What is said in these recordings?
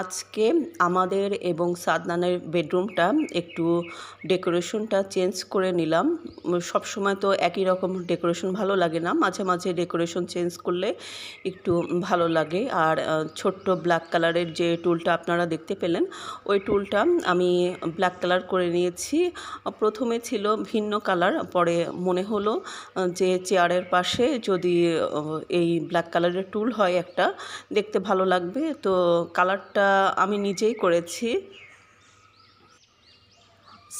আজকে আমাদের এবং সাদনানের বেডরুমটা একটু ডেকোরেশনটা চেঞ্জ করে নিলাম। সব সময় তো একই রকম ডেকোরেশন ভালো লাগে না। মাঝে মাঝে ডেকোরেশন চেঞ্জ করলে একটু ভালো লাগে। আর ছোট্ট ব্ল্যাক কালারের যে টুলটা আপনারা দেখতে পেলেন, ওই টুলটা আমি ব্ল্যাক কালার করে নিয়েছি। প্রথমে ছিল ভিন্ন কালার, পরে মনে হলো যে চেয়ারের পাশে যদি এই ব্ল্যাক কালারের টুল হয় একটা, দেখতে ভালো লাগবে। তো কালারটা আমি নিজেই করেছি।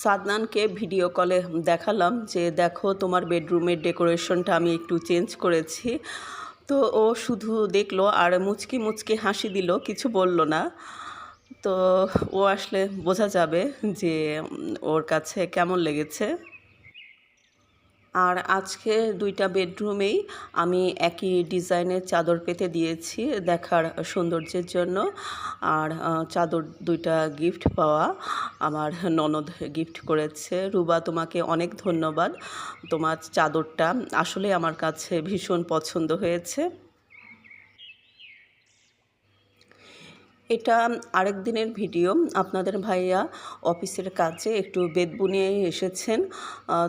সাদনানকে ভিডিও কলে দেখালাম যে, দেখো, তোমার বেডরুমের ডেকোরেশনটা আমি একটু চেঞ্জ করেছি। তো ও শুধু দেখল আর মুচকি মুচকি হাসি দিল, কিছু বলল না। তো ও আসলে বোঝা যাবে যে, ওর কাছে কেমন লেগেছে। আর আজকে দুইটা বেডরুমেই আমি একই ডিজাইনের চাদর পেতে দিয়েছি দেখার সৌন্দর্যের জন্য। আর চাদর দুইটা গিফট পাওয়া আমার ননদ গিফট করেছে। রুবা, তোমাকে অনেক ধন্যবাদ। তোমার চাদরটা আসলে আমার কাছে ভীষণ পছন্দ হয়েছে। এটা আরেক দিনের ভিডিও। আপনাদের ভাইয়া অফিসের কাছে একটু বেদ বুনিয়ে এসেছেন।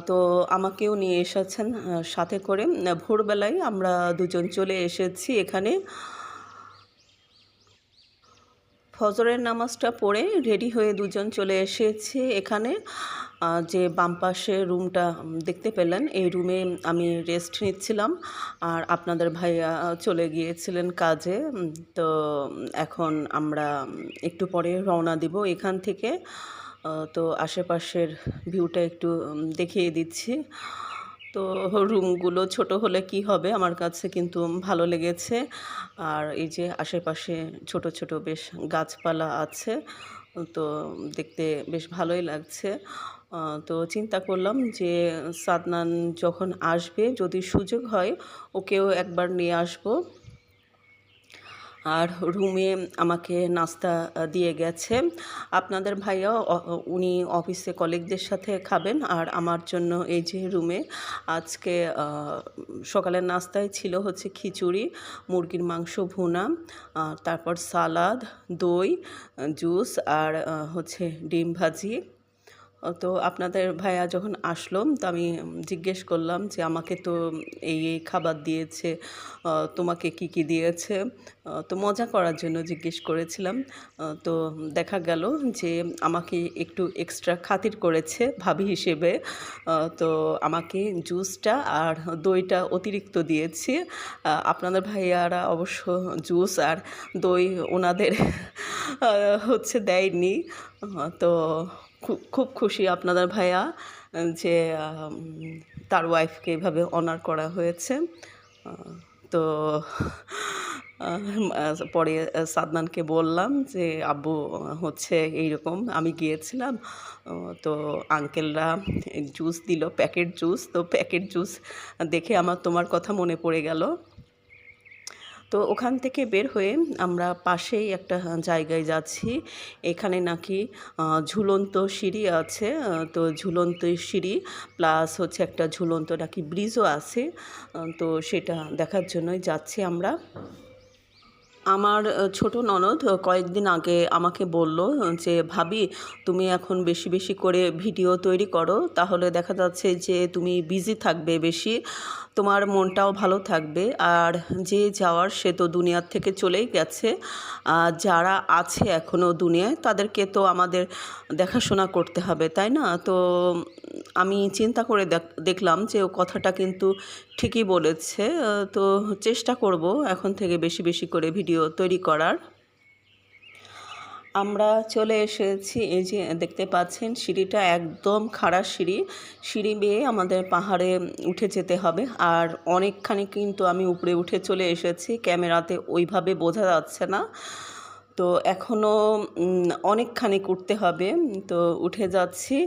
তো আমাকেও নিয়ে এসেছেন সাথে করে। ভোরবেলায় আমরা দুজন চলে এসেছি এখানে। ফজরের নামাজটা পড়ে রেডি হয়ে দুজন চলে এসেছি এখানে। যে বাম পাশে রুমটা দেখতে পেলেন, এই রুমে আমি রেস্ট নিচ্ছিলাম। আর আপনাদের ভাইয়া চলে গিয়েছিলেন কাজে তো এখন আমরা একটু পরে রওনা দিব এখান থেকে। তো আশেপাশের ভিউটা একটু দেখিয়ে দিচ্ছি। তো রুমগুলো ছোট হলে কি হবে? আমার কাছে কিন্তু ভালো লেগেছে। আর এই যে আশেপাশে ছোট ছোট বেশ গাছপালা আছে, তো দেখতে বেশ ভালোই লাগছে। তো চিন্তা করলাম যে সাদনান যখন আসবে, যদি সুযোগ হয়, ওকেও একবার নিয়ে আসব। আর রুমে আমাকে নাস্তা দিয়ে গেছে। আপনাদের ভাইয়া উনি অফিসে কলিগদের সাথে খাবেন। আর আমার জন্য এই যে রুমে আজকে সকালের নাস্তায় ছিল হচ্ছে খিচুড়ি, মুরগির মাংস ভুনা তারপর সালাদ, দই, জুস, আর হচ্ছে ডিম ভাজি। তো আপনাদের ভাইয়া যখন আসলো, তো আমি জিজ্ঞেস করলাম যে আমাকে তো এই এই খাবার দিয়েছে তোমাকে কি কি দিয়েছে? তো মজা করার জন্য জিজ্ঞেস করেছিলাম। তো দেখা গেল যে আমাকে একটু এক্সট্রা খাতির করেছে ভাবি হিসেবে। তো আমাকে জুসটা আর দইটা অতিরিক্ত দিয়েছে। আপনাদের ভাইয়ারা অবশ্য জুস আর দই ওনাদের হচ্ছে দেয়নি। তো খুব খুশি আপনাদের ভাইয়া যে তার ওয়াইফকে এভাবে অনার করা হয়েছে। তো পরে সাদনানকে বললাম যে, আব্বু, হচ্ছে এইরকম, আমি গিয়েছিলাম তো আঙ্কেলরা জুস দিল প্যাকেট জুস তো প্যাকেট জুস দেখে আমার তোমার কথা মনে পড়ে গেল। তো ওখান থেকে বের হয়ে আমরা পাশেই একটা জায়গায় যাচ্ছি। এখানে নাকি ঝুলন্ত সিঁড়ি আছে। তো ঝুলন্ত সিঁড়ি প্লাস হচ্ছে একটা ঝুলন্ত নাকি ব্রিজও আছে। তো সেটা দেখার জন্যই যাচ্ছি আমরা। আমার ছোট ননদ কয়েকদিন আগে আমাকে বলল যে, ভাবি, তুমি এখন বেশি বেশি করে ভিডিও তৈরি করো। তাহলে দেখা যাচ্ছে যে, তুমি বিজি থাকবে বেশি, তোমার মনটাও ভালো থাকবে। আর যে যাওয়ার, সে তো দুনিয়ার থেকে চলেই গেছে। যারা আছে এখনও দুনিয়ায়, তাদেরকে তো আমাদের দেখাশোনা করতে হবে, তাই না? তো আমি চিন্তা করে দেখলাম যে, ও কথাটা কিন্তু ঠিকই বলেছে তো চেষ্টা করব এখন থেকে বেশি বেশি করে ভিডিও তৈরি করার। আমরা চলে এসেছি, এই যে দেখতে পাচ্ছেন সিঁড়িটা একদম খাড়া সিঁড়ি সিঁড়ি বেয়ে আমাদের পাহাড়ে উঠে যেতে হবে। আর অনেকখানি কিন্তু আমি উপরে উঠে চলে এসেছি, ক্যামেরাতে ওইভাবে বোঝা যাচ্ছে না। তো এখনও অনেকখানি উঠতে হবে। তো উঠে যাচ্ছি।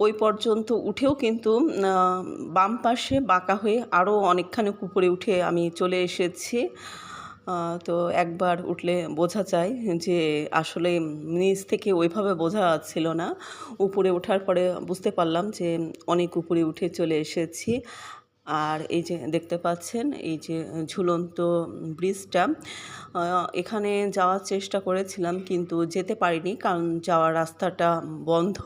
ওই পর্যন্ত উঠেও কিন্তু বাম পাশে বাঁকা হয়ে আরও অনেকখানি উপরে উঠে আমি চলে এসেছি। তো একবার উঠলে বোঝা যায় যে আসলে নিচ থেকে ওইভাবে বোঝা যাচ্ছিল না। উপরে ওঠার পরে বুঝতে পারলাম যে অনেক উপরে উঠে চলে এসেছি। আর এই যে দেখতে পাচ্ছেন, এই যে ঝুলন্ত ব্রিজটা এখানে যাওয়ার চেষ্টা করেছিলাম কিন্তু যেতে পারিনি কারণ যাওয়ার রাস্তাটা বন্ধ।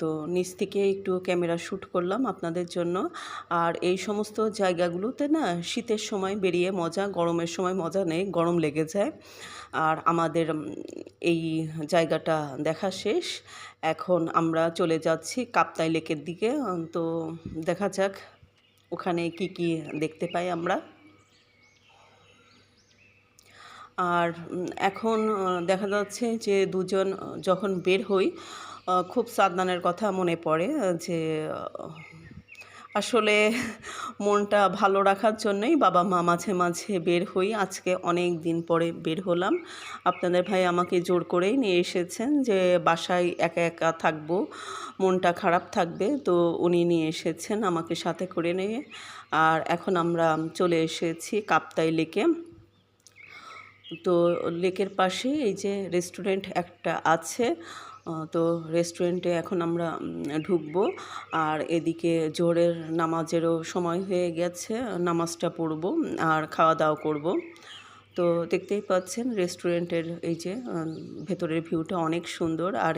তো নিচ থেকে একটু ক্যামেরা শ্যুট করলাম আপনাদের জন্য। আর এই সমস্ত জায়গাগুলোতে না শীতের সময় বেরিয়ে মজা, গরমের সময় মজা নেই, গরম লেগে যায়। আর আমাদের এই জায়গাটা দেখা শেষ। এখন আমরা চলে যাচ্ছি কাপ্তাই লেকের দিকে। তো দেখা যাক ওখানে কি কি দেখতে পাই আমরা। আর এখন দেখা যাচ্ছে যে দুজন যখন বের হই খুব সাদনানের কথা মনে পড়ে যে আসলে মনটা ভালো রাখার জন্যই বাবা মা মাঝে মাঝে বের হই। আজকে অনেক দিন পরে বের হলাম। আপনাদের ভাই আমাকে জোর করেই নিয়ে এসেছেন যে, বাসায় একা একা থাকব, মনটা খারাপ থাকবে, তো উনি নিয়ে এসেছেন আমাকে সাথে করে নিয়ে। আর এখন আমরা চলে এসেছি কাপ্তাই লেকে। তো লেকের পাশে এই যে রেস্টুরেন্ট একটা আছে তো রেস্টুরেন্টে এখন আমরা ঢুকবো। আর এদিকে জোহরের নামাজেরও সময় হয়ে গেছে, নামাজটা পড়ব, আর খাওয়া দাওয়া করব। তো দেখতেই পাচ্ছেন রেস্টুরেন্টের এই যে ভেতরের ভিউটা অনেক সুন্দর। আর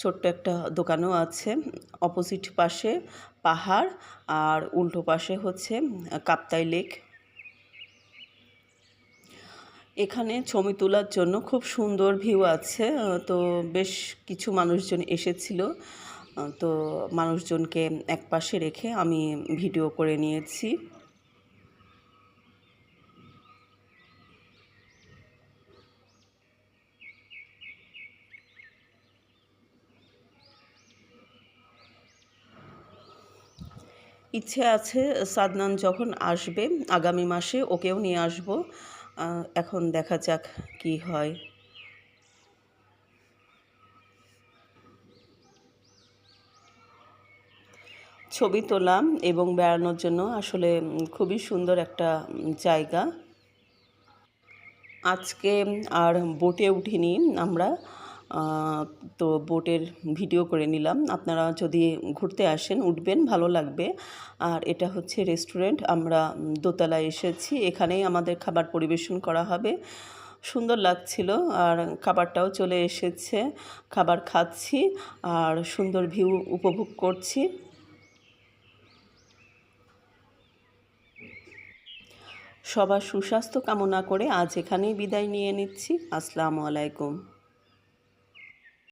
ছোট্ট একটা দোকানও আছে অপোজিট পাশে পাহাড়, আর উল্টো পাশে হচ্ছে, কাপ্তাই লেক এখানে ছবি তোলার জন্য খুব সুন্দর ভিউ আছে। তো বেশ কিছু মানুষজন এসেছিল। তো মানুষজনকে এক পাশে রেখে আমি ভিডিও করে নিয়েছি। ইচ্ছে আছে সাদনান যখন আসবে, আগামী মাসে ওকেও নিয়ে আসব। এখন দেখা যাক কি হয়। ছবি তোলা এবং বেড়ানোর জন্য আসলে খুবই সুন্দর একটা জায়গা। আজকে আর বোটে উঠিনি আমরা। তো বোটের ভিডিও করে নিলাম। আপনারা যদি ঘুরতে আসেন, উঠবেন, ভালো লাগবে। আর এটা হচ্ছে রেস্টুরেন্ট। আমরা দোতলায় এসেছি। এখানেই আমাদের খাবার পরিবেশন করা হবে। সুন্দর লাগছিল। আর খাবারটাও চলে এসেছে। খাবার খাচ্ছি আর সুন্দর ভিউ উপভোগ করছি। সবার সুস্বাস্থ্য কামনা করে আজ এখানেই বিদায় নিয়ে নিচ্ছি। আসসালামু আলাইকুম।